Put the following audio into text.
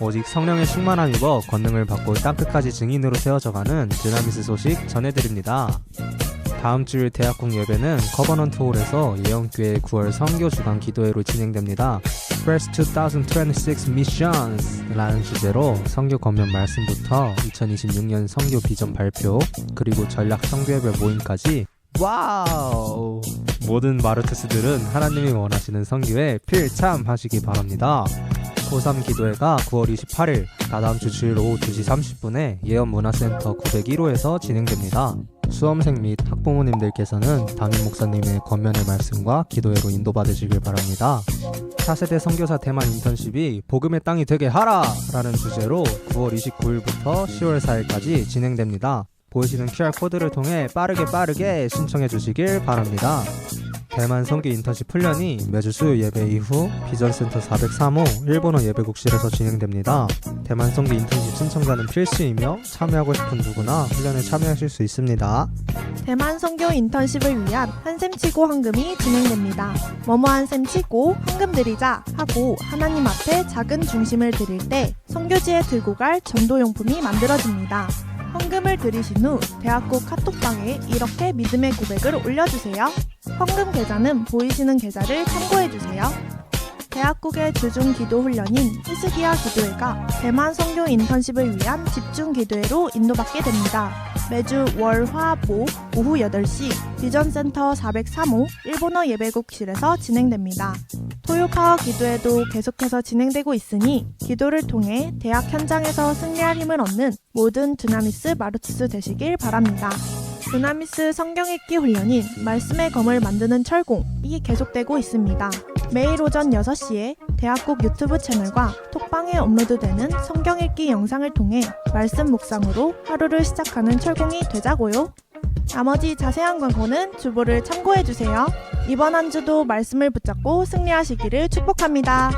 오직 성령의 충만함 입어 권능을 받고 땅끝까지 증인으로 세워져가는 드나미스 소식 전해드립니다. 다음 주일 대학국 예배는 커버넌트 홀에서 예언교회 9월 성교 주간 기도회로 진행됩니다. Fresh 2026 Missions 라는 주제로 성교 권면 말씀부터 2026년 성교 비전 발표 그리고 전략 성교예배 모임까지 와우! 모든 마르투스들은 하나님이 원하시는 성교에 필참하시기 바랍니다. 고3 기도회가 9월 28일 다다음 주 주일 오후 2시 30분에 예언문화센터 901호에서 진행됩니다. 수험생 및 학부모님들께서는 담임 목사님의 권면의 말씀과 기도회로 인도받으시길 바랍니다. 차세대 선교사 대만 인턴십이 복음의 땅이 되게 하라! 라는 주제로 9월 29일부터 10월 4일까지 진행됩니다. 보이시는 QR코드를 통해 빠르게 빠르게 신청해 주시길 바랍니다. 대만 선교 인턴십 훈련이 매주 수요 예배 이후 비전센터 403호 일본어 예배국실에서 진행됩니다. 대만 선교 인턴십 신청자는 필수이며 참여하고 싶은 누구나 훈련에 참여하실 수 있습니다. 대만 선교 인턴십을 위한 한샘 치고 헌금이 진행됩니다. 뭐뭐한 셈 치고 헌금 드리자 하고 하나님 앞에 작은 중심을 드릴 때 선교지에 들고 갈 전도용품이 만들어집니다. 헌금을 드리신 후 대학국 카톡방에 이렇게 믿음의 고백을 올려주세요. 헌금 계좌는 보이시는 계좌를 참고해주세요. 대학국의 주중 기도 훈련인 히스기야 기도회가 대만 선교 인턴십을 위한 집중 기도회로 인도받게 됩니다. 매주 월, 화, 목 오후 8시 비전센터 403호 일본어 예배국실에서 진행됩니다. 토요 파워 기도회도 계속해서 진행되고 있으니 기도를 통해 대학 현장에서 승리할 힘을 얻는 모든 드나미스 마르투스 되시길 바랍니다. 드나미스 성경 읽기 훈련인 말씀의 검을 만드는 철공이 계속되고 있습니다. 매일 오전 6시에 대학국 유튜브 채널과 톡방에 업로드되는 성경 읽기 영상을 통해 말씀 묵상으로 하루를 시작하는 철공이 되자고요. 나머지 자세한 광고는 주보를 참고해주세요. 이번 한 주도 말씀을 붙잡고 승리하시기를 축복합니다.